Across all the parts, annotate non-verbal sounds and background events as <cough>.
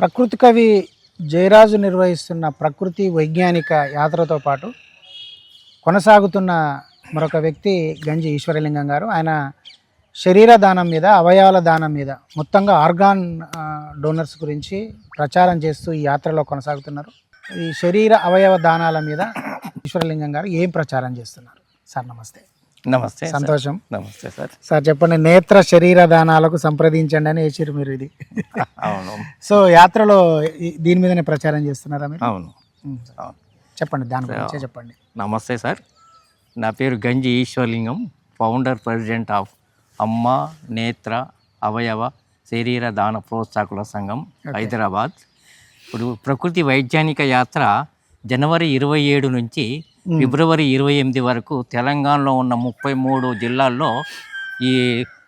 ప్రకృతి కవి జయరాజు నిర్వహిస్తున్న ప్రకృతి వైజ్ఞానిక యాత్రతో పాటు కొనసాగుతున్న మరొక వ్యక్తి గంజి ఈశ్వరలింగం గారు. ఆయన శరీర దానం మీద అవయవాల దానం మీద మొత్తంగా ఆర్గాన్ డోనర్స్ గురించి ప్రచారం చేస్తూ ఈ యాత్రలో కొనసాగుతున్నారు. ఈ శరీర అవయవ దానాల మీద ఈశ్వరలింగం గారు ఏం ప్రచారం చేస్తున్నారు? సార్ నమస్తే. నమస్తే. సంతోషం. నమస్తే సార్. సార్ చెప్పండి నేత్ర శరీర దానాలకు సంప్రదించండి అని వేసిరు మీరు ఇది. అవును. సో యాత్రలో దీని మీదనే ప్రచారం చేస్తున్నారా మీరు? అవును. అవును. చెప్పండి దాని గురించే చెప్పండి. నమస్తే సార్. నా పేరు గంజి ఈశ్వర్లింగం ఫౌండర్ ప్రెసిడెంట్ ఆఫ్ అమ్మ నేత్ర అవయవ శరీర దాన ప్రోత్సాహకుల సంఘం హైదరాబాద్. ఇప్పుడు ప్రకృతి వైజ్ఞానిక యాత్ర జనవరి ఇరవై ఏడు నుంచి ఫిబ్రవరి ఇరవై ఎనిమిది వరకు తెలంగాణలో ఉన్న ముప్పై మూడు జిల్లాల్లో ఈ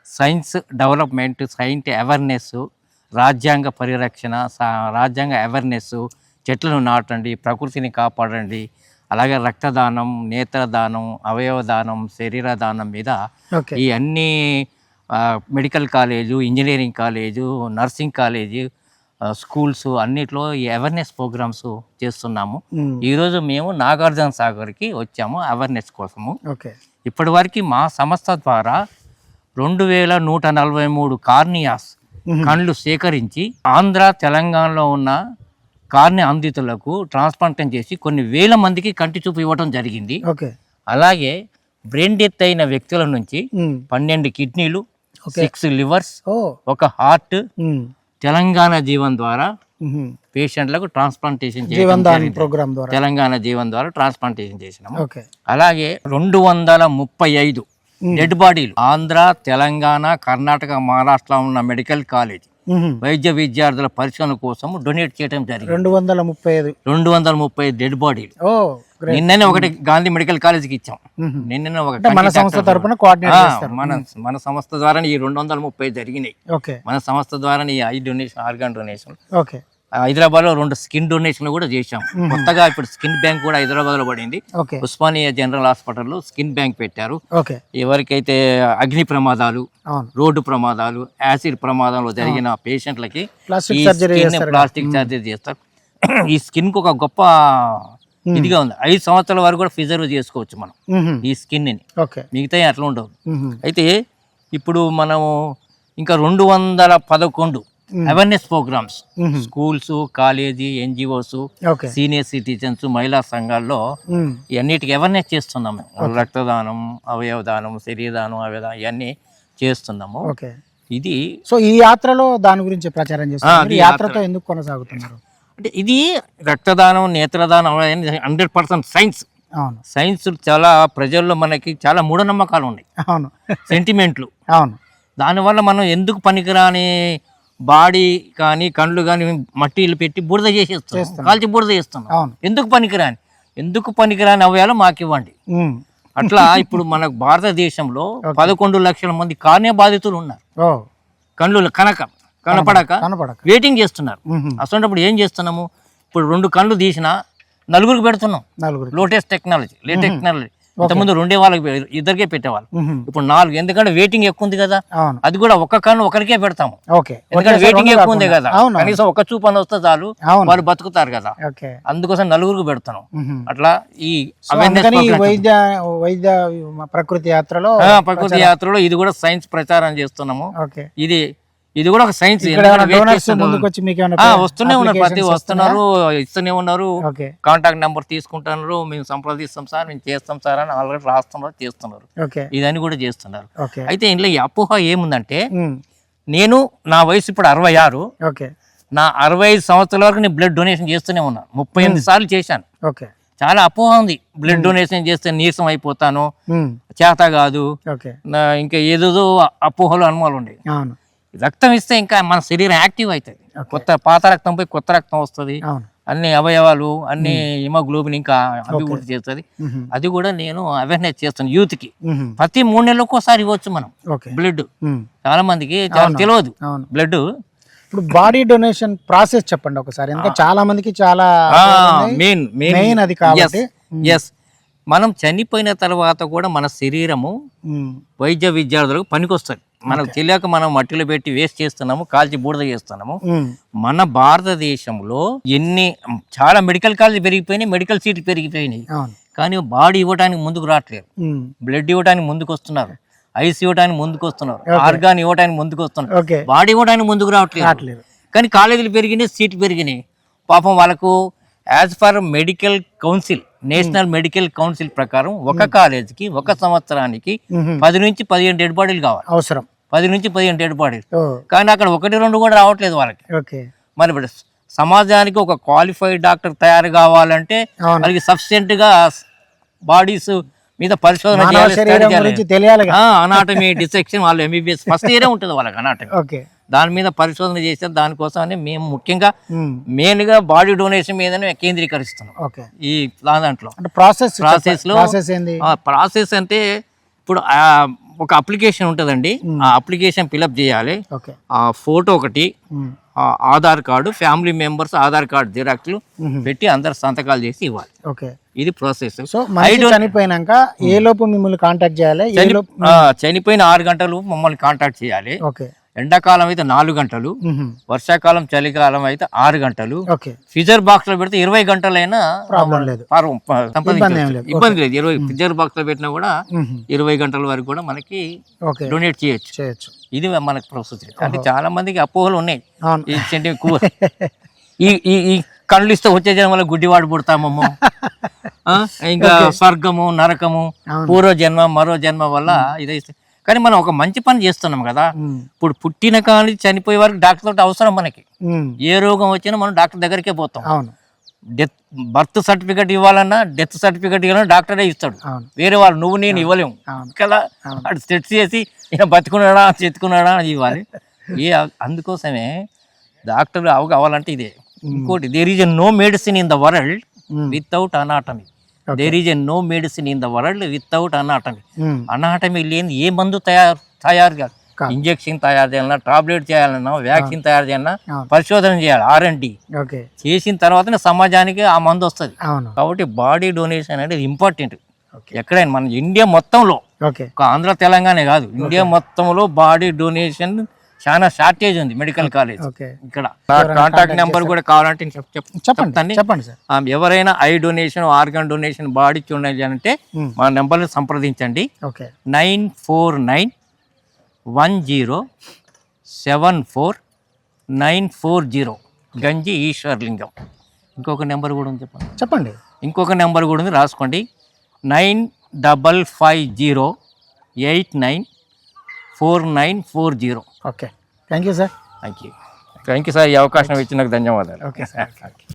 సైన్స్ డెవలప్మెంట్ సైన్స్ అవేర్నెస్ రాజ్యాంగ పరిరక్షణ రాజ్యాంగ అవేర్నెస్ చెట్లను నాటండి ప్రకృతిని కాపాడండి. అలాగే రక్తదానం నేత్రదానం అవయవ దానం శరీర దానం మీద ఈ అన్ని medical college engineering college nursing college schools అన్నిట్లో ఈ అవేర్నెస్ ప్రోగ్రామ్స్ చేస్తున్నాము. ఈరోజు మేము నాగార్జున సాగర్కి వచ్చాము అవేర్నెస్ కోసము ఓకే ఇప్పటివరకు మా సంస్థ ద్వారా రెండు వేల నూట నలభై మూడు కార్నియాస్. కళ్ళు సేకరించి ఆంధ్ర తెలంగాణలో ఉన్న కార్ని అందితులకు ట్రాన్స్ప్లాంటేషన్ చేసి కొన్ని వేల మందికి కంటి చూపు ఇవ్వడం జరిగింది ఓకే అలాగే బ్రెయిన్ డెత్ అయిన వ్యక్తుల నుంచి. పన్నెండు కిడ్నీలు. సిక్స్ లివర్స్ ఒక హార్ట్. తెలంగాణ జీవన్ ద్వారా. పేషెంట్లకు ట్రాన్స్ప్లాంటేషన్. ప్రోగ్రామ్ ద్వారా. తెలంగాణ జీవన్ ద్వారా ట్రాన్స్ప్లాంటేషన్ చేసినాము. అలాగే రెండు వందల ముప్పై ఐదు డెడ్ బాడీలు ఆంధ్ర తెలంగాణ కర్ణాటక మహారాష్ట్ర ఉన్న మెడికల్ కాలేజ్. వైద్య విద్యార్థుల పరిశోధన కోసం డొనేట్ చేయడం జరిగింది. రెండు వందల ముప్పై ఐదు. రెండు వందల ముప్పై డెడ్ బాడీలు. నిన్ననే ఒకటి గాంధీ మెడికల్ కాలేజ్కి ఇచ్చాం. ఉహుం. నిన్ననే ఒక అంటే మన సంస్థ తరపున మన మన సంస్థ ద్వారా ఈ రెండు వందల ముప్పై జరిగినాయి మన సంస్థ ద్వారా ఈ ఐ డొనేషన్ ఆర్గాన్ డొనేషన్ హైదరాబాద్లో రెండు స్కిన్ డొనేషన్లు కూడా చేశాం. కొత్తగా ఇప్పుడు స్కిన్ బ్యాంక్ కూడా హైదరాబాద్లో పడింది ఉస్మానియా జనరల్ హాస్పిటల్లో స్కిన్ బ్యాంక్ పెట్టారు. ఎవరికైతే అగ్ని ప్రమాదాలు రోడ్డు ప్రమాదాలు యాసిడ్ ప్రమాదంలో జరిగిన పేషెంట్లకి ప్లాస్టిక్ సర్జరీ ప్లాస్టిక్ సర్జరీ చేస్తారు. ఈ స్కిన్కు ఒక గొప్ప ఇదిగా ఉంది. ఐదు సంవత్సరాల వరకు కూడా ప్రిజర్వ్ చేసుకోవచ్చు మనం. ఈ స్కిన్ని ఓకే. మిగతా అట్లా ఉండవు. అయితే ఇప్పుడు మనము ఇంకా రెండు వందల పదకొండు awareness programmes. Schools college NGOs senior citizens మహిళా సంఘాల్లో. ఇవన్నిటికి అవేర్నెస్ చేస్తున్నాం మేము. రక్తదానం అవయవదానం శరీరదానం అవయవదానం ఇవన్నీ చేస్తున్నాము. ఇది సో ఈ యాత్రలో దాని గురించి ప్రచారం చేస్తున్నారు. యాత్రతో ఎందుకు కొనసాగుతున్నారు? అంటే ఇది రక్తదానం నేత్రదానం హండ్రెడ్ పర్సెంట్ సైన్స్. అవును. సైన్స్ చాలా ప్రజల్లో మనకి చాలా మూఢనమ్మకాలు ఉన్నాయి. అవును. సెంటిమెంట్లు. అవును. దానివల్ల మనం ఎందుకు పనికిరాని బాడీ కానీ కళ్ళు కానీ మట్టిలు పెట్టి బురద చేసేస్తున్నాం. కాల్చి బురద చేస్తున్నాం. అవును. ఎందుకు పనికిరాని? ఎందుకు పనికిరాని అవయాలు మాకు ఇవ్వండి. అట్లా ఇప్పుడు మన భారతదేశంలో పదకొండు లక్షల మంది కార్నియా బాధితులు ఉన్నారు. కళ్ళు కనక. కనపడక? కనపడక. వెయిటింగ్ చేస్తున్నారు. అసలు ఏం చేస్తున్నాము? ఇప్పుడు రెండు కళ్ళు తీసినా నలుగురికి పెడుతున్నాం. నలుగురు లోటెస్ట్ టెక్నాలజీ లేటెస్ట్ టెక్నాలజీ. ఇంతకుముందు రెండే వాళ్ళకి ఇద్దరికే పెట్టేవాళ్ళు. ఇప్పుడు నాలుగు. ఎందుకంటే వెయిటింగ్ ఎక్కువ ఉంది కదా? అది కూడా ఒక్క కన్ను ఒకరికే పెడతాము. ఎందుకంటే వెయిటింగ్ ఎక్కువ ఉంది. కదా? కనీసం ఒక చూపు అని వస్తే చాలు. వాళ్ళు బతుకుతారు కదా? అందుకోసం నలుగురికి పెడుతున్నాం. ఉహుం. అట్లా ఈ వైద్య వైద్య ప్రకృతి యాత్రలో ప్రకృతి యాత్రలో ఇది కూడా సైన్స్ ప్రచారం చేస్తున్నాము. ఇది ఇది కూడా ఒక సైన్స్ వస్తూనే ఉన్నారు ప్రతి వస్తున్నారు ఇస్తూనే ఉన్నారు. కాంటాక్ట్ నెంబర్ తీసుకుంటున్నారు మేము సంప్రదిస్తాం సార్ మేము చేస్తాం సార్ అని ఆల్రెడీ రాస్తున్నారు చేస్తున్నారు. ఇదని కూడా చేస్తున్నారు. అయితే ఇంట్లో ఈ అపోహ ఏముందంటే. నేను నా వయసు ఇప్పుడు అరవై ఆరు. ఓకే. నా అరవై ఐదు సంవత్సరాల వరకు నేను బ్లడ్ డొనేషన్ చేస్తూనే ఉన్నాను. ముప్పై ఎనిమిది సార్లు చేశాను. చాలా అపోహ ఉంది. బ్లడ్ డొనేషన్ చేస్తే నీరసం అయిపోతాను. చేత కాదు. ఇంకా ఏదేదో అపోహలు అనుమానాలు ఉండేవి రక్తం ఇస్తే ఇంకా మన శరీరం యాక్టివ్ అవుతుంది. కొత్త పాత రక్తం పోయి కొత్త రక్తం వస్తుంది. అన్ని అవయవాలు అన్ని హిమోగ్లోబిన్ ఇంకా అభివృద్ధి చేస్తుంది. ఉహుం. అది కూడా నేను అవేర్నెస్ చేస్తాను యూత్కి ఉహుం. ప్రతి మూడు నెలలకు ఒకసారి ఇవ్వచ్చు మనం. Blood um. చాలా మందికి చాలా తెలియదు. బ్లడ్ ఇప్పుడు బాడీ డొనేషన్ ప్రాసెస్ చెప్పండి ఒకసారి. ఎందుకంటే చాలా మందికి చాలా మెయిన్ మెయిన్ అది కాబట్టి. ఎస్ మనం చనిపోయిన తర్వాత కూడా మన శరీరము ఉమ్. వైద్య విద్యార్థులకు పనికొస్తుంది. మనకు తెలియక మనం మట్టిలో పెట్టి వేస్ట్ చేస్తున్నాము కాల్చి బూడిద చేస్తున్నాము. మన భారతదేశంలో ఎన్ని చాలా మెడికల్ కాలేజ్ పెరిగిపోయినాయి మెడికల్ సీట్లు పెరిగిపోయినాయి. కానీ బాడీ ఇవ్వడానికి ముందుకు రావట్లేదు. బ్లడ్ ఇవ్వడానికి ముందుకు వస్తున్నారు ఐస్ ఇవ్వడానికి ముందుకు వస్తున్నారు ఆర్గాన్ ఇవ్వడానికి ముందుకు వస్తున్నారు బాడీ ఇవ్వడానికి ముందుకు రావట్లేదు. కానీ కాలేజీలు పెరిగినాయి సీట్లు పెరిగినాయి. పాపం వాళ్ళకు as per medical council national medical council ప్రకారం ఒక కాలేజీకి ఒక సంవత్సరానికి పది నుంచి పదిహేను డెడ్ బాడీలు కావాలి. అవసరం. పది నుంచి పదిహేను డెడ్ బాడీలు ఓ. కానీ అక్కడ ఒకటి రెండు కూడా రావట్లేదు వాళ్ళకి. మరి ఇప్పుడు సమాజానికి ఒక క్వాలిఫైడ్ డాక్టర్ తయారు కావాలంటే వాళ్ళకి సఫిషియెంట్గా బాడీస్ మీద పరిశోధన అనాటమీ డిసెక్షన్ వాళ్ళు ఎంబీబీఎస్ ఫస్ట్ ఇయరే ఉంటుంది వాళ్ళకి అనాటమీ దాని మీద పరిశోధన చేస్తే దానికోసమని మేము ముఖ్యంగా ఉమ్, మెయిన్గా బాడీ డొనేషన్ మీదనే కేంద్రీకరిస్తున్నాం. ఈ దాంట్లో. ప్రాసెస్ ప్రాసెస్లో ప్రాసెస్ అంటే ఇప్పుడు ఒక అప్లికేషన్ ఉంటుందండి. ఆ అప్లికేషన్ ఫిలప్ చేయాలి. ఆ ఫోటో ఒకటి Aadhaar card family members Aadhaar card జిరాక్స్లు. పెట్టి అందరు సంతకాలు చేసి ఇవ్వాలి. ఓకే. ఇది ప్రాసెస్. సో చనిపోయినాక ఏ లోపు మిమ్మల్ని కాంటాక్ట్ చేయాలి? ఏ లోపు చనిపోయిన ఆరు గంటలు మమ్మల్ని కాంటాక్ట్ చేయాలి. ఓకే. ఎండాకాలం అయితే నాలుగు గంటలు వర్షాకాలం చలికాలం అయితే ఆరు గంటలు. ఫిజర్ బాక్స్లో పెడితే ఇరవై గంటలైనా. ఇబ్బంది లేదు. ఇరవై ఫిజర్ బాక్స్లో పెట్టినా కూడా ఇరవై గంటల వరకు కూడా మనకి డొనేట్ చేయొచ్చు. ఇది మనకు ప్రాసెస్ అంటే చాలా మందికి అపోహలు ఉన్నాయి. ఈ సెంటి ఈ ఈ కళ్ళు ఇస్తే వచ్చే జన్మ వల్ల గుడ్డివాడు పుడతామమ్మో? <laughs> ఇంకా స్వర్గము నరకము. పూర్వ జన్మ మరో జన్మ వల్ల ఇదే కానీ మనం ఒక మంచి పని చేస్తున్నాం కదా. ఇప్పుడు పుట్టిన కానీ చనిపోయే వరకు డాక్టర్ తోటి అవసరం మనకి. ఏ రోగం వచ్చినా మనం డాక్టర్ దగ్గరికే పోతాం. అవును. డెత్ బర్త్ సర్టిఫికేట్ ఇవ్వాలన్నా డెత్ సర్టిఫికేట్ ఇవ్వాలన్నా డాక్టరే ఇస్తాడు. వేరే వాళ్ళు నువ్వు నేను ఇవ్వలేము. కదా అటు సెట్ చేసి ఈయన బతుకున్నాడా చెత్తుకున్నాడా అని ఇవ్వాలి. ఏ అందుకోసమే డాక్టర్ అవ కావాలంటే ఇదే. ఇంకోటి there is no medicine in the world without anatomy there is a no medicine in the world without anatomy anatomy లేని ఏ మందు తయారు తయారు కాదు. ఇంజెక్షన్ తయారు చేయాలన్నా టాబ్లెట్ చేయాలన్నా వ్యాక్సిన్ తయారు చేయాలన్నా పరిశోధన చేయాలి ఆర్ అండ్ డి చేసిన తర్వాతనే సమాజానికి ఆ మందు వస్తుంది. కాబట్టి బాడీ డొనేషన్ అనేది ఇంపార్టెంట్ ఎక్కడైనా మన ఇండియా మొత్తంలో ఆంధ్ర తెలంగాణ కాదు ఇండియా మొత్తంలో బాడీ డొనేషన్ చాలా షార్టేజ్ ఉంది మెడికల్ కాలేజ్ ఇక్కడ. కాంటాక్ట్ నెంబర్ కూడా కావాలంటే చెప్పండి చెప్పండి సార్. ఎవరైనా eye donation organ donation body చూడాలి అంటే ఉమ్, మా నెంబర్ని సంప్రదించండి. Okay nine four nine one zero seven four nine four zero. Ganji Eshwarlingam. ఇంకొక నెంబర్ కూడా ఉంది చెప్పండి. చెప్పండి. ఇంకొక నెంబర్ కూడా ఉంది రాసుకోండి. Nine double five zero eight nine four nine four zero. Okay. Thank you sir. Thank you thank you sir ఈ అవకాశం ఇచ్చినందుకు ధన్యవాదాలు. Okay sir.